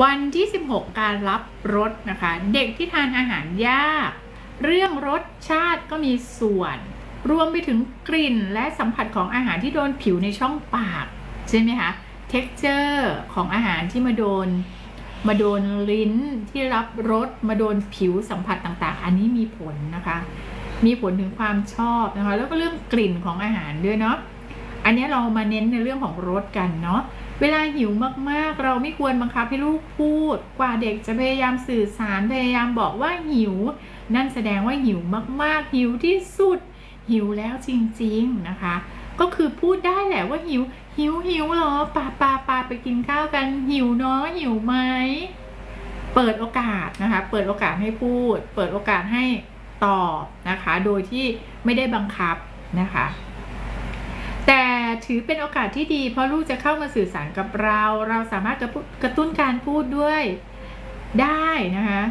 วันที่ 16 การรับรสนะคะ เด็กที่ทานอาหารยาก เรื่องรสชาติก็มีส่วน รวมไปถึงกลิ่นและสัมผัสของอาหารที่โดนผิวในช่องปาก ใช่ไหมคะ texture ของอาหารที่มาโดน มาโดนลิ้นที่รับรสมาโดนผิวสัมผัสต่างๆ อันนี้มีผลนะคะ มีผลถึงความชอบนะคะ แล้วก็เรื่องกลิ่นของอาหารด้วยเนาะอันนี้เรามาเน้นในเรื่องของรสกันเนาะ เวลาหิวมากๆ เราไม่ควรบังคับให้ลูกพูด กว่าเด็กจะพยายามสื่อสารพยายามบอกว่าหิว นั่นแสดงว่าหิวมากๆ หิวที่สุด หิวแล้วจริงๆนะคะ ก็คือพูดได้แหละว่าหิว หิวหิวเหรอปาปาปาไปกินข้าวกันหิวเนาะหิวไหมเปิดโอกาสนะคะ เปิดโอกาสให้พูด เปิดโอกาสให้ตอบนะคะ โดยที่ไม่ได้บังคับนะคะ แต่ ถือเป็นโอกาสที่ดี เพราะลูกจะเข้ามาสื่อสารกับเรา เราสามารถกระกระตุ้นการพูดด้วยได้นะคะ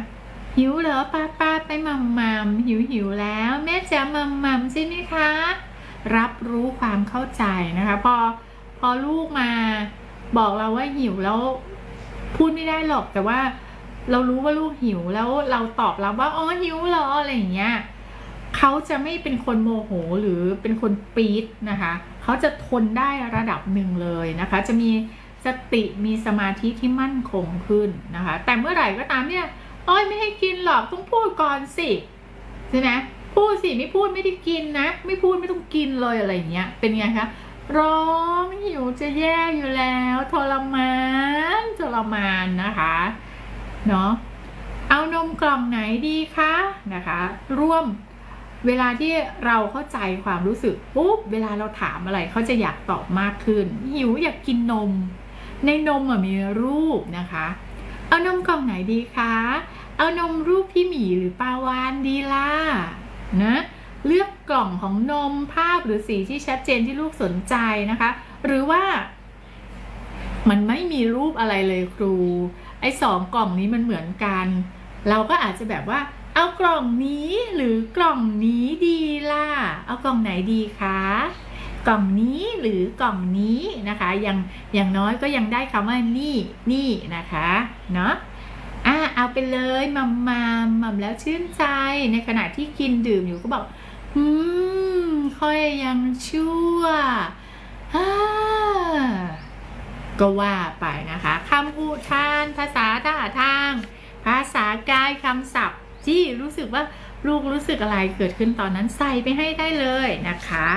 หิวเหรอป้าป้าไปมัมมัมหิวหิวแล้ว แม่จะมัมมัมใช่ไหมคะ รับรู้ความเข้าใจนะคะ พอพอลูกมาบอกเราว่าหิวแล้ว พูดไม่ได้หรอกแต่ว่าเรารู้ว่าลูกหิวแล้วเราตอบรับว่าอ๋อหิวเหรออะไรอย่างเงี้ย เขาจะไม่เป็นคนโมโหหรือเป็นคนปี๊ดนะคะ เขาจะทนได้ระดับหนึ่งเลยนะคะ จะมีสติมีสมาธิที่มั่นคงขึ้นนะคะ แต่เมื่อไหร่ก็ตามเนี่ยอ้อยไม่ให้กินหรอกต้องพูดก่อนสิใช่ไหมพูดสิไม่พูดไม่ได้กินนะ ไม่พูดไม่ต้องกินเลยอะไรเงี้ย เป็นไงคะร้องหิวจะแย่อยู่แล้วทรมานทรมานนะคะเนาะเอานมกล่องไหนดีคะนะคะ ร่วม เวลาที่เราเข้าใจความรู้สึกปุ๊บเวลาเราถามอะไรเขาจะอยากตอบมากขึ้น หิวอยากกินนม ในนมมีรูปนะคะ เอานมกล่องไหนดีคะเอานมรูปพี่หมีหรือปลาวานดีล่ะนะเลือกกล่องของนมภาพหรือสีที่ชัดเจนที่ลูกสนใจนะคะ หรือว่า มันไม่มีรูปอะไรเลยครู ไอ้สองกล่องนี้มันเหมือนกัน เราก็อาจจะแบบว่า เอากล่องนี้หรือกล่องนี้ดีล่ะ เอากล่องไหนดีคะ กล่องนี้หรือกล่องนี้นะคะอย่างอย่างน้อยก็ยังได้คำว่านี่นี่นะคะ เนาะอะเอาไปเลยมัมมัมมัมแล้วชื่นใจ ในขณะที่กินดื่มอยู่ก็บอกอืมค่อยยังชั่วอ่าก็ว่าไปนะคะคำอุทาน ภาษาท่าทาง ภาษากายคำศัพท์ จี้รู้สึกว่าลูกรู้สึกอะไรเกิดขึ้นตอนนั้นใส่ไปให้ได้เลยนะคะ